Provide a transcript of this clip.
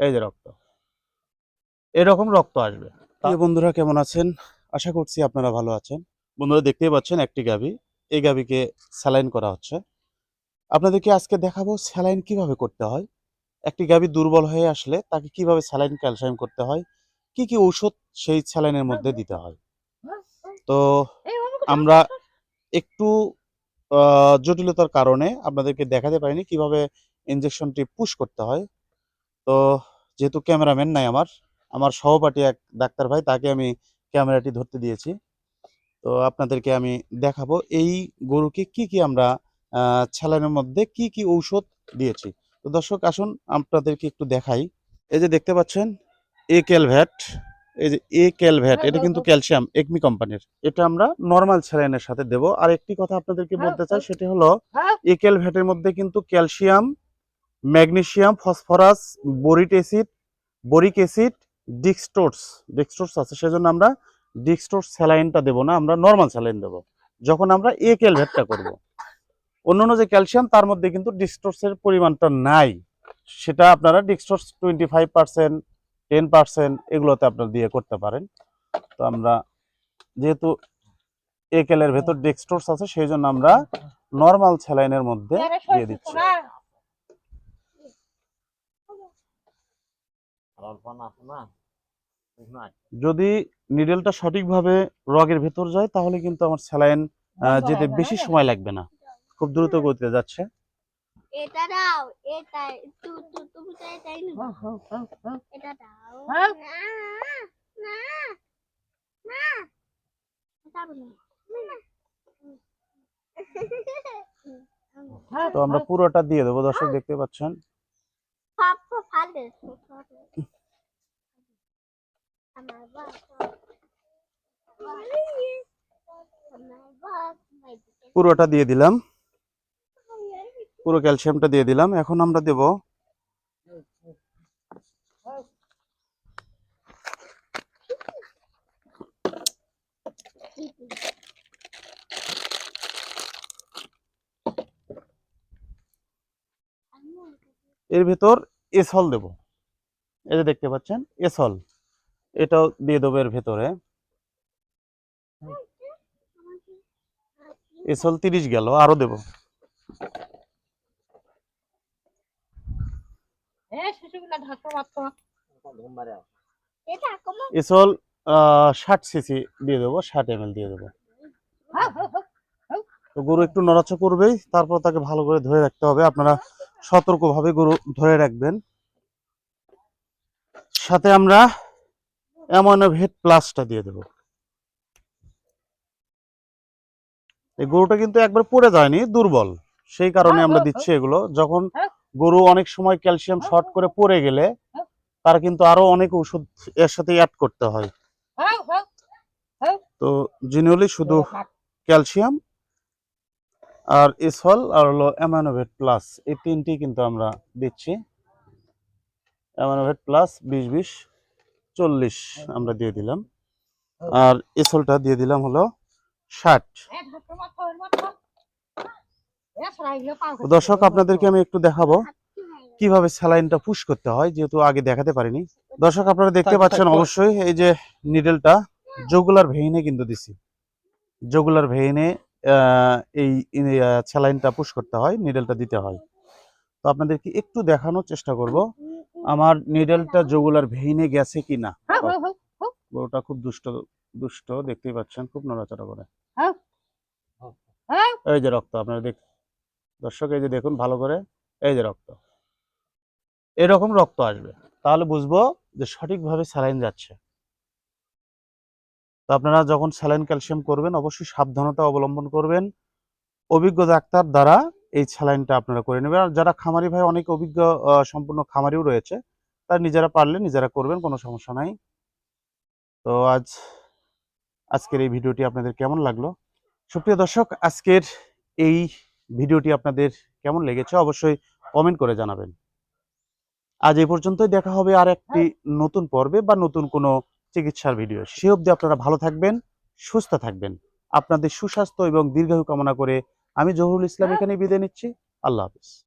এই যে রক্ত। এরকম রক্ত আসবে। বন্ধুরা, কেমন আছেন? আশা করছি আপনারা ভালো আছেন। বন্ধুরা, দেখতেই পাচ্ছেন একটি গাভী। এই গাভীকে স্যালাইন করা হচ্ছে। আপনাদেরকে আজকে দেখাবো স্যালাইন কীভাবে করতে হয়। একটি গাভী দুর্বল হয়ে আসলে তাকে কীভাবে স্যালাইন, ক্যালসিয়াম করতে হয়। কি কি ঔষধ সেই স্যালাইনের মধ্যে দিতে হয়। তো আমরা একটু জটিলতার কারণে আপনাদেরকে দেখাতে পারিনি কীভাবে ইনজেকশনটি পুশ করতে হয়। তো যেহেতু ক্যামেরাম্যান নাই আমার আমার সহপাঠী এক ডাক্তার ভাই তাকে আমি ক্যামেরাটি ধরতে দিয়েছি। তো আপনাদেরকে আমি দেখাবো এই গরুকে কি কি আমরা স্যালাইনের মধ্যে কি কি ঔষধ দিয়েছি। তো দর্শক আসুন আপনাদেরকে একটু দেখাই। এই যে দেখতে পাচ্ছেন এ ক্যালভ্যাট এই যে এ ক্যালভ্যাট এটা কিন্তু ক্যালসিয়াম একমি কোম্পানির। এটা আমরা নর্মাল স্যালাইনের সাথে দেব। আর একটি কথা আপনাদেরকে বলতে চাই সেটি হলো এ ক্যালভ্যাটের মধ্যে কিন্তু calcium magnesium phosphorus boric acid boric acid dextrose. Dextrose আছে সেজন্য আমরা ডিক্সটোর্স স্যালাইনটা দেবো না আমরা নর্মাল স্যালাইন দেবো। যখন আমরা এ ক্যালভ্যাটটা করব। অন্যান্য যে ক্যালসিয়াম তার মধ্যে কিন্তু ডিক্সটোর্সের পরিমাণটা নাই। সেটা আপনারা dextrose twenty five percent ten percent এগুলোতে আপনারা দিয়ে করতে পারেন। তো আমরা যেহেতু এ ক্যালের ভেতর ডিক্সটোর্স আছে সেই জন্য আমরা নর্মাল স্যালাইনের মধ্যে দিয়ে দিচ্ছি। যদি নিডেলটা সঠিকভাবে রগের ভেতর যায় তাহলে কিন্তু আমার স্যালাইন যেতে বেশি সময় লাগবে না। খুব দ্রুত গতিতে যাচ্ছে। এটা দাও এটা তু তু তুমি তো এটাই এটা দাও। হ্যাঁ? না না না। তো আমরা পুরোটা দিয়ে দেবো দর্শক দেখতে পাচ্ছেন। পুরোটা দিয়ে দিলাম। পুরো ক্যালসিয়ামটা দিয়ে দিলাম। এখন আমরা দেব এর ভেতর এসল দেব। এই যে দেখতে পাচ্ছেন এসল এটাও দিয়ে দেবো এর ভেতরে। এসল তিরিশ গেল আরও দেব। এসল ষাট সিসি দিয়ে দেবো ষাট এম দিয়ে দেবো। তো গরু একটু নড়াচড়া করবেই তারপর তাকে ভালো করে ধরে রাখতে হবে। আপনারা সতর্কভাবে গরু ধরে রাখবেন। সাথে আমরা অ্যামোনোভেট প্লাসটা দিয়ে দেব। এই গরুটা কিন্তু একবার পড়ে যায়নি দুর্বল। সেই কারণে আমরা দিচ্ছি এগুলো। যখন গরু অনেক সময় ক্যালসিয়াম শর্ট করে পড়ে গেলে তার কিন্তু আরও অনেক ওষুধ এর সাথে অ্যাড করতে হয়। তো জেনুয়ালি শুধু ক্যালসিয়াম আর ইসল আর হলো অ্যামানোভেট প্লাস। এই তিনটি কিন্তু আমরা দিচ্ছি। অ্যামানোভেট প্লাস বিশ বিশ চল্লিশ আমরা দিয়ে দিলাম। আর ইসলটা দিয়ে দিলাম হলো ষাট। দর্শক, আপনাদেরকে আমি একটু দেখাবো কীভাবে স্যালাইনটা পুশ করতে হয়, যেহেতু আগে দেখাতে পারিনি। দর্শক, আপনারা দেখতে পাচ্ছেন অবশ্যই এই যে নিডেলটা, জগুলার ভেইনে কিন্তু দিছি। জগুলার ভেইনে এই স্যালাইনটা পুশ করতে হয় নিডেলটা দিতে হয়। তো আপনাদেরকে একটু দেখানোর চেষ্টা করব আমার নিডেলটা জগুলার ভেইনে গেছে কিনা? গরুটা খুব দুষ্ট দুষ্ট দেখতেই পাচ্ছেন খুব নড়াচড়া করে। এই যে রক্ত আপনারা দেখ দর্শক এই যে দেখুন ভালো করে এই যে রক্ত। এরকম রক্ত আসবে। তাহলে বুঝব যে সঠিকভাবে স্যালাইন যাচ্ছে। তো আপনারা যখন স্যালাইন ক্যালসিয়াম করবেন অবশ্যই সাবধানতা অবলম্বন করবেন। অভিজ্ঞ ডাক্তার দ্বারা এই স্যালাইনটা আপনারা করে নেবেন। আর যারা খামারি ভাই অনেক অভিজ্ঞ সম্পূর্ণ খামারিও রয়েছে তারা নিজেরা পারলে নিজেরা করবেন কোনো সমস্যা নাই। তো আজ আজকের এই ভিডিওটি আপনাদের কেমন লাগল? সুপ্রিয় দর্শক আজকের এই ভিডিওটি আপনাদের কেমন লেগেছে অবশ্যই কমেন্ট করে জানাবেন। আজ এই পর্যন্তই দেখা হবে আর একটি নতুন পর্বে বা নতুন কোনো চিকিৎসার ভিডিও সে অবধি আপনারা ভালো থাকবেন, সুস্থ থাকবেন। আপনাদের সুস্বাস্থ্য এবং দীর্ঘায়ু কামনা করে আমি জহুরুল ইসলাম এখানে বিদায় নিচ্ছি। আল্লাহ হাফিজ।